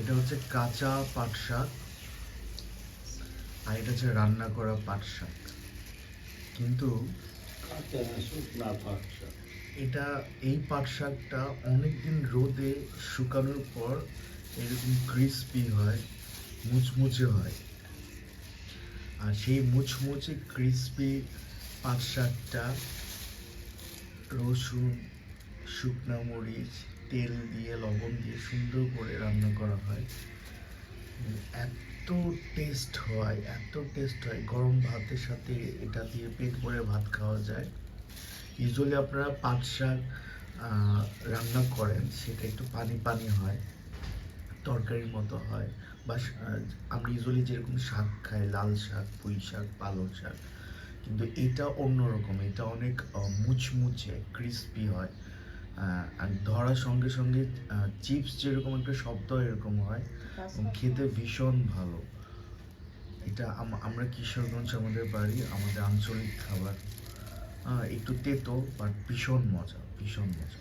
এটা হচ্ছে কাঁচা পাট শাক আর এটা হচ্ছে রান্না করা পাট শাক। কিন্তু এটা এই পাট শাকটা অনেকদিন রোদে শুকানোর পর এরকম ক্রিস্পি হয় মুচমুচে হয়। আর সেই মুচমুচে ক্রিস্পি পাট শাকটা রসুন শুকনো মরিচ তেল দিয়ে, লবণ দিয়ে সুন্দর করে রান্না করা হয়। এত টেস্ট হয়, এত টেস্ট হয়। গরম ভাতের সাথে এটা দিয়ে পেট ভরে ভাত খাওয়া যায়। ইউজুয়ালি আপনারা পাট শাক রান্না করেন, সেটা একটু পানি পানি হয়, তরকারির মতো হয়। বা আমরা ইউজুয়ালি যেরকম শাক খাই, লাল শাক, পুঁই শাক, পালং শাক, কিন্তু এটা অন্যরকম। এটা অনেক মুচমুচে ক্রিস্পি হয়। আর ধরার সঙ্গে সঙ্গে চিপস যেরকম একটা শব্দ এরকম হয় এবং খেতে ভীষণ ভালো। এটা আমরা কিশোরগঞ্জ আমাদের বাড়ি আমাদের আঞ্চলিক খাবার। একটু তেতো বাট ভীষণ মজা ভীষণ মজা।